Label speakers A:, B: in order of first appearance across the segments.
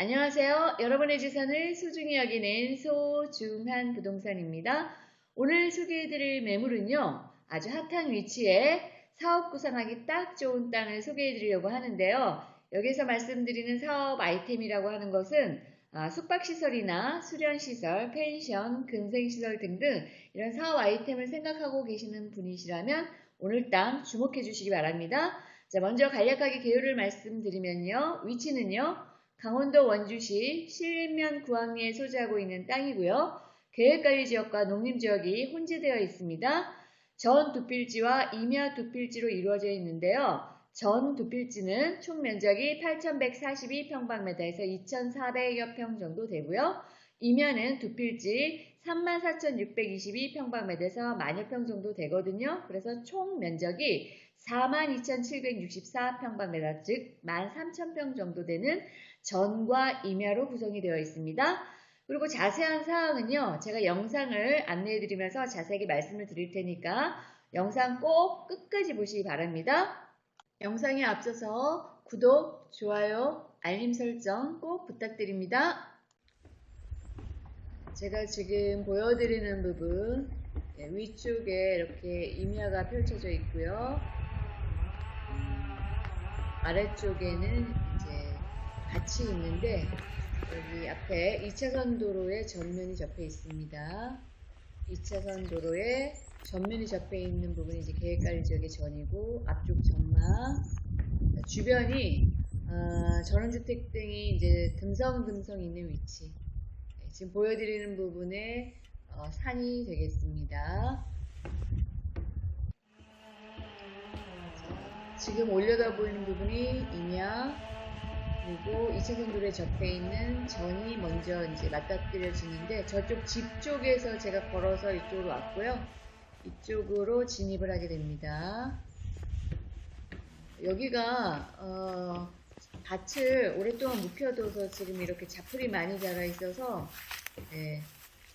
A: 안녕하세요. 여러분의 재산을 소중히 여기는 소중한 부동산입니다. 오늘 소개해드릴 매물은요. 아주 핫한 위치에 사업 구상하기 딱 좋은 땅을 소개해드리려고 하는데요. 여기서 말씀드리는 사업 아이템이라고 하는 것은 아, 숙박시설이나 수련시설, 펜션, 근생시설 등등 이런 사업 아이템을 생각하고 계시는 분이시라면 오늘 땅 주목해 주시기 바랍니다. 자, 먼저 간략하게 개요를 말씀드리면요. 위치는요. 강원도 원주시 신림면 구항리에 소재하고 있는 땅이고요. 계획관리 지역과 농림 지역이 혼재되어 있습니다. 전 두필지와 임야 두필지로 이루어져 있는데요. 전 두필지는 총 면적이 8,142평방미터에서 2,400여 평 정도 되고요. 이면은 두필지 34,622평방미터에서 만여 평 정도 되거든요. 그래서 총 면적이 42,764평방미터, 즉 13,000평 정도 되는 전과 임야로 구성이 되어 있습니다. 그리고 자세한 사항은요, 제가 영상을 안내해 드리면서 자세하게 말씀을 드릴 테니까 영상 꼭 끝까지 보시기 바랍니다. 영상에 앞서서 구독, 좋아요, 알림 설정 꼭 부탁드립니다. 제가 지금 보여드리는 부분 네, 위쪽에 이렇게 임야가 펼쳐져 있고요. 아래쪽에는 이제 밭이 있는데 여기 앞에 2차선 도로에 전면이 접해 있습니다. 2차선 도로에 전면이 접해 있는 부분이 이제 계획관리 지역의 전이고 앞쪽 전망 주변이 어, 전원주택 등이 이제 듬성듬성 있는 위치 네, 지금 보여드리는 부분에 어, 산이 되겠습니다. 지금 올려다 보이는 부분이 임야 그리고 2차선 도로에 접해 있는 전이 먼저 이제 맞닥뜨려지는데 저쪽 집 쪽에서 제가 걸어서 이쪽으로 왔고요. 이쪽으로 진입을 하게 됩니다. 여기가 어, 밭을 오랫동안 묵혀둬서 지금 이렇게 자풀이 많이 자라 있어서 네,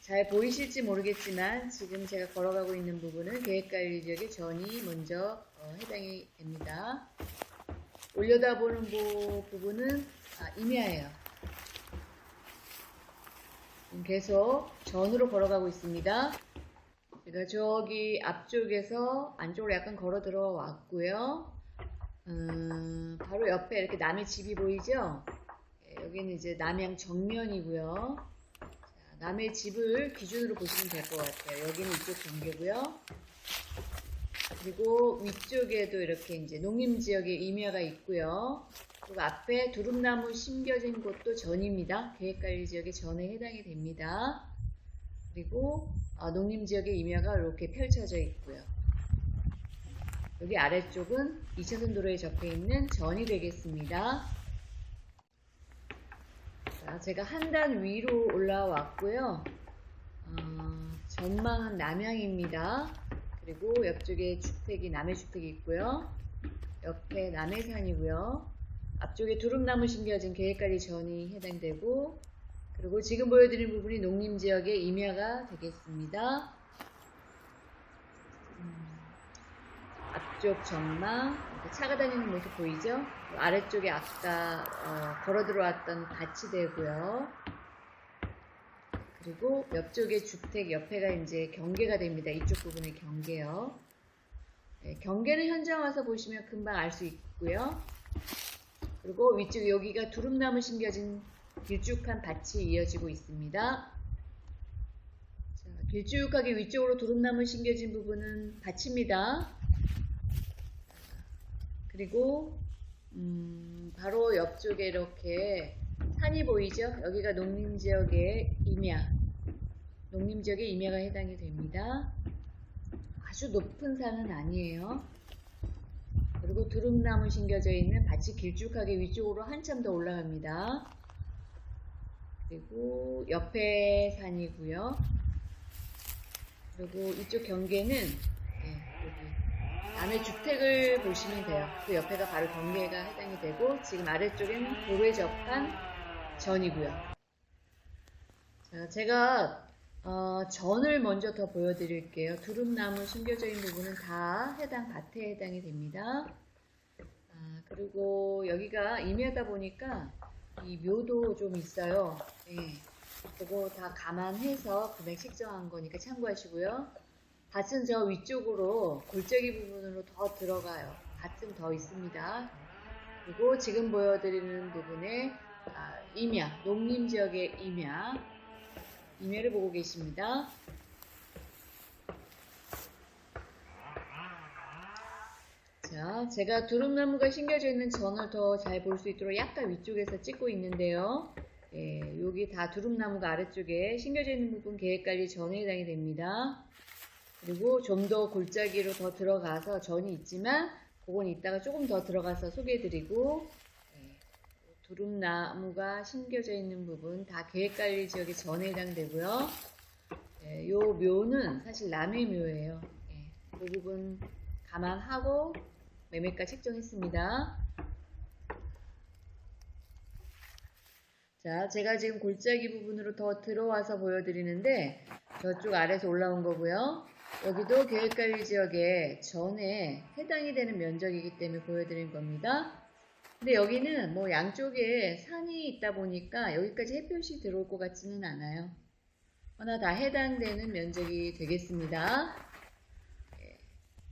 A: 잘 보이실지 모르겠지만 지금 제가 걸어가고 있는 부분은 계획관리 지역의 전이 먼저 어, 해당이 됩니다. 올려다보는 부분은 아, 임야예요. 계속 전으로 걸어가고 있습니다. 제가 저기 앞쪽에서 안쪽으로 약간 걸어 들어왔고요. 음, 바로 옆에 이렇게 남의 집이 보이죠? 예, 여기는 이제 남양 정면이고요. 자, 남의 집을 기준으로 보시면 될 것 같아요. 여기는 이쪽 경계고요. 그리고 위쪽에도 이렇게 이제 농림 지역에 임야가 있고요. 그리고 앞에 두릅나무 심겨진 곳도 전입니다. 계획관리 지역의 전에 해당이 됩니다. 그리고 어, 농림 지역의 임야가 이렇게 펼쳐져 있고요. 여기 아래쪽은 2차선 도로에 접해 있는 전이 되겠습니다. 자, 제가 한 단 위로 올라왔고요. 어, 전망은 남향입니다. 그리고 옆쪽에 주택이 남해 주택이 있고요. 옆에 남해산이고요. 앞쪽에 두릅나무 심겨진 계획관리 전이 해당되고 그리고 지금 보여드린 부분이 농림지역의 임야가 되겠습니다. 음, 앞쪽 전망, 차가 다니는 모습 보이죠? 아래쪽에 아까 어, 걸어 들어왔던 밭이 되고요. 그리고 옆쪽에 주택 옆에가 이제 경계가 됩니다. 이쪽 부분의 경계요. 네, 경계는 현장 와서 보시면 금방 알 수 있고요. 그리고 위쪽 여기가 두릅나무 심겨진 길쭉한 밭이 이어지고 있습니다. 자, 길쭉하게 위쪽으로 두릅나무 심겨진 부분은 밭입니다. 그리고 음, 바로 옆쪽에 이렇게 산이 보이죠? 여기가 농림지역의 임야, 농림지역의 임야가 해당이 됩니다. 아주 높은 산은 아니에요. 그리고 두릅나무 심겨져 있는 밭이 길쭉하게 위쪽으로 한참 더 올라갑니다. 그리고 옆에 산이고요. 그리고 이쪽 경계는 네, 여기 남의 주택을 보시면 돼요. 그 옆에가 바로 경계가 해당이 되고 지금 도로에 접한 전이고요. 자, 제가 어, 전을 먼저 더 보여드릴게요. 두릅나무 숨겨져 있는 부분은 다 해당 밭에 해당이 됩니다. 아, 그리고 여기가 임야다 보니까 이 묘도 좀 있어요. 네. 그거 다 감안해서 금액 책정한 거니까 참고하시고요. 밭은 저 위쪽으로 골짜기 부분으로 더 들어가요. 밭은 더 있습니다. 그리고 지금 보여드리는 부분에 아, 임야, 농림 지역의 임야, 임야를 보고 계십니다. 자, 제가 두릅나무가 심겨져 있는 전을 더 잘 볼 수 있도록 약간 위쪽에서 찍고 있는데요. 예, 여기 다 두릅나무가 아래쪽에 심겨져 있는 부분 계획관리 전에 해당이 됩니다. 그리고 좀 더 골짜기로 더 들어가서 전이 있지만 그건 이따가 조금 더 들어가서 소개해드리고 예, 두릅나무가 심겨져 있는 부분 다 계획관리 지역의 전에 해당되고요. 예, 요 묘는 사실 남의 묘예요. 예, 그 부분 감안하고 매매가 책정했습니다. 자, 제가 지금 골짜기 부분으로 더 들어와서 보여드리는데 저쪽 아래서 올라온 거고요. 여기도 계획관리 지역에 전에 해당이 되는 면적이기 때문에 보여드린 겁니다. 근데 여기는 뭐 양쪽에 산이 있다 보니까 여기까지 햇볕이 들어올 것 같지는 않아요. 하나 다 해당되는 면적이 되겠습니다. 예.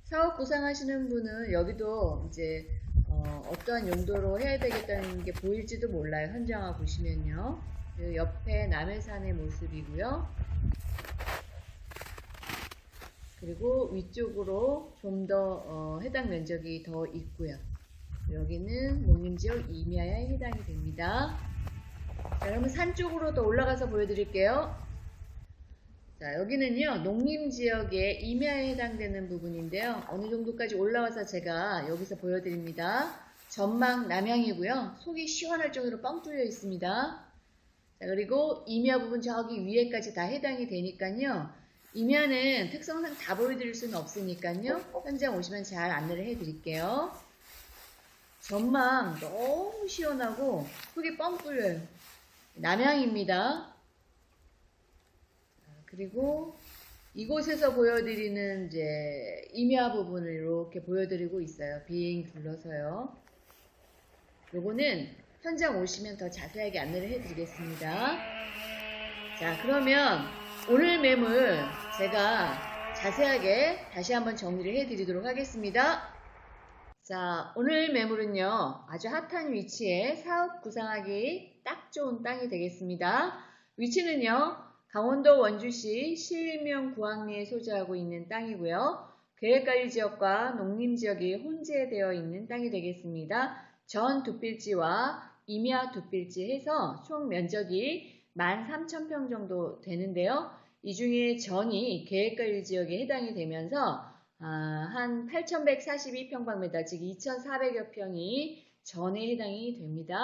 A: 사업 구상하시는 분은 여기도 이제 어, 어떠한 용도로 해야 되겠다는 게 보일지도 몰라요. 현장화 보시면요. 그 옆에 남해산의 모습이고요. 그리고 위쪽으로 좀더 어, 해당 면적이 더 있고요. 여기는 농림지역 임야에 해당이 됩니다. 자, 그러면 산 쪽으로 더 올라가서 보여드릴게요. 자, 여기는요, 농림지역의 임야에 해당되는 부분인데요. 어느 정도까지 올라와서 제가 여기서 보여드립니다. 전망 남향이고요. 속이 시원할 정도로 뻥 뚫려 있습니다. 자, 그리고 임야 부분 저기 위에까지 다 해당이 되니까요. 임야는 특성상 다 보여드릴 수는 없으니까요. 현장 오시면 잘 안내를 해드릴게요. 전망 너무 시원하고 속이 뻥 뚫려요. 남향입니다. 그리고 이곳에서 보여드리는 이제 임야 부분을 이렇게 보여드리고 있어요. 비행 둘러서요. 요거는 현장 오시면 더 자세하게 안내를 해드리겠습니다. 자, 그러면 오늘 매물 제가 자세하게 다시 한번 정리를 해드리도록 하겠습니다. 자, 오늘 매물은요, 아주 핫한 위치에 사업 구상하기 딱 좋은 땅이 되겠습니다. 위치는요, 강원도 원주시 신림면 구항리에 소재하고 있는 땅이고요. 계획관리 지역과 농림 지역이 혼재되어 있는 땅이 되겠습니다. 전 두 필지와 임야 두 필지 해서 총 면적이 13,000평 정도 되는데요. 이 중에 전이 계획관리 지역에 해당이 되면서 아, 한 8,142평방미터, 즉 2,400여 평이 전에 해당이 됩니다.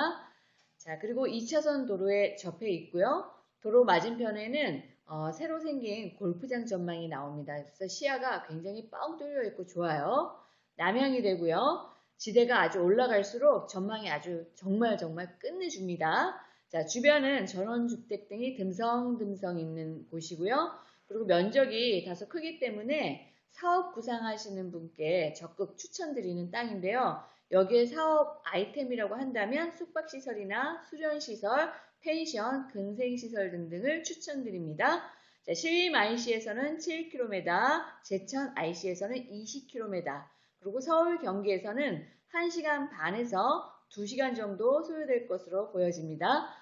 A: 자, 그리고 2차선 도로에 접해 있고요. 도로 맞은편에는 어, 새로 생긴 골프장 전망이 나옵니다. 그래서 시야가 굉장히 뻥 뚫려 있고 좋아요. 남향이 되고요. 지대가 아주 올라갈수록 전망이 아주 정말 정말 끝내줍니다. 자, 주변은 전원주택 등이 듬성듬성 있는 곳이고요. 그리고 면적이 다소 크기 때문에 사업 구상하시는 분께 적극 추천드리는 땅인데요. 여기에 사업 아이템이라고 한다면 숙박시설이나 수련시설, 펜션, 근생시설 등등을 추천드립니다. 자, 신림 IC에서는 7km, 제천 IC에서는 20km, 그리고 서울 경기에서는 1시간 반에서 2시간 정도 소요될 것으로 보여집니다.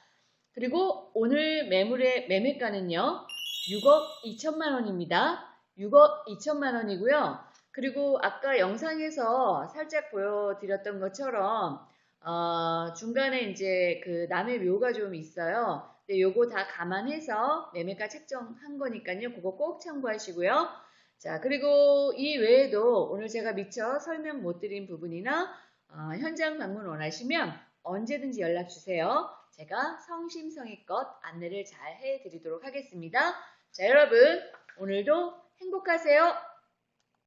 A: 그리고 오늘 매물의 매매가는요. 6억 2천만 원입니다. 6억 2천만 원이고요. 그리고 아까 영상에서 살짝 보여드렸던 것처럼 어, 중간에 이제 그 남의 묘가 좀 있어요. 근데 요거 다 감안해서 매매가 책정한 거니까요. 그거 꼭 참고하시고요. 자, 그리고 이 외에도 오늘 제가 미처 설명 못 드린 부분이나 어, 현장 방문 원하시면 언제든지 연락 주세요. 제가 성심성의껏 안내를 잘 해드리도록 하겠습니다. 자, 여러분 오늘도 행복하세요.